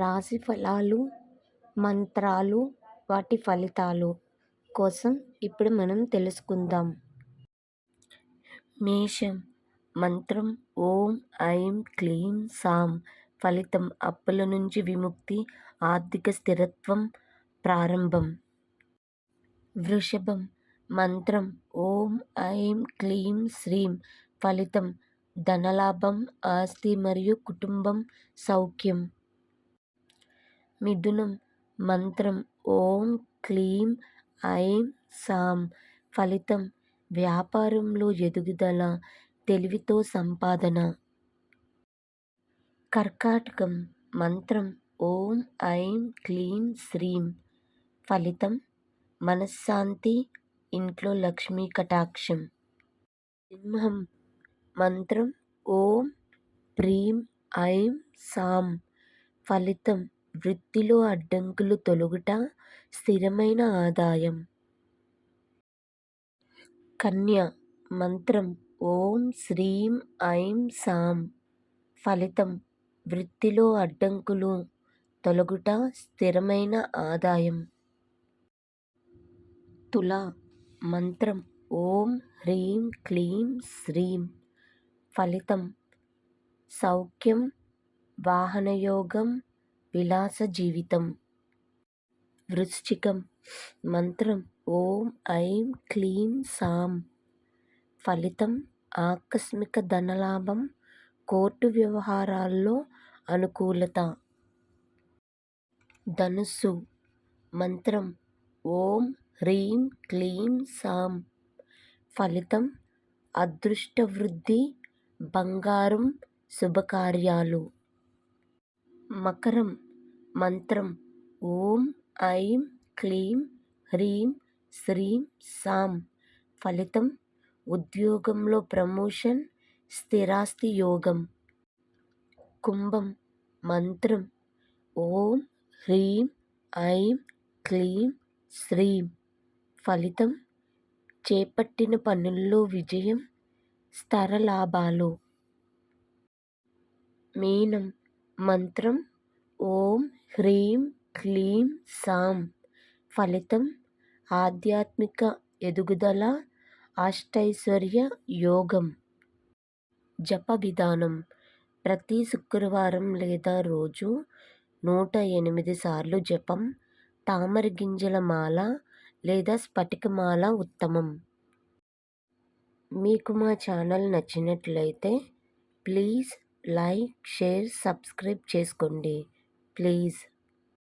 రాశి ఫలాలు మంత్రాలు వాటి ఫలితాలు కోసం ఇప్పుడు మనం తెలుసుకుందాం. మేషం మంత్రం ఓం ఐం క్లీం సాం ఫలితం అప్పుల నుంచి విముక్తి ఆర్థిక స్థిరత్వం ప్రారంభం. వృషభం మంత్రం ఓం ఐం క్లీం శ్రీం ఫలితం ధనలాభం ఆస్తి మరియు కుటుంబం సౌఖ్యం. మిథునం మంత్రం ఓం క్లీం ఐం సాం. ఫలితం వ్యాపారంలో ఎదుగుదల తెలివితో సంపాదన. కర్కాటకం మంత్రం ఓం ఐం క్లీం శ్రీం. ఫలితం మనశ్శాంతి ఇంట్లో లక్ష్మీ కటాక్షం. సింహం మంత్రం ఓం ప్రీం ఐం సాం. ఫలితం వృత్తిలో అడ్డంకులు తొలగుట స్థిరమైన ఆదాయం. కన్య మంత్రం ఓం శ్రీం ఐం సాం. ఫలితం వృత్తిలో అడ్డంకులు తొలగుట స్థిరమైన ఆదాయం. తుల మంత్రం ఓం హ్రీం క్లీం శ్రీం. ఫలితం సౌఖ్యం వాహనయోగం విలాస జీవితం. వృశ్చికం మంత్రం ఓం ఐం క్లీం సాం. ఫలితం ఆకస్మిక ధనలాభం కోర్టు వ్యవహారాల్లో అనుకూలత. ధనుస్సు మంత్రం ఓం హ్రీం క్లీం సాం. ఫలితం అదృష్టవృద్ధి బంగారం శుభకార్యాలు. మకరం మంత్రం. ఓం ఐం క్లీం హ్రీం శ్రీం సాం. ఫలితం ఉద్యోగంలో ప్రమోషన్ స్థిరాస్తి యోగం. కుంభం మంత్రం. ఓం హ్రీం ఐం క్లీం శ్రీం. ఫలితం చేపట్టిన పనుల్లో విజయం స్థర లాభాలు మీనం మంత్రం ఓం హ్రీం క్లీం సాం. ఫలితం ఆధ్యాత్మిక ఎదుగుదల అష్టైశ్వర్య యోగం. జప విధానం ప్రతి శుక్రవారం లేదా రోజు నూట ఎనిమిది సార్లు జపం తామర గింజల మాల లేదా స్ఫటికమాల ఉత్తమం. మీకు మా ఛానల్ నచ్చినట్లయితే ప్లీజ్ లైక్ షేర్ సబ్స్క్రైబ్ చేసుకోండి. ప్లీజ్.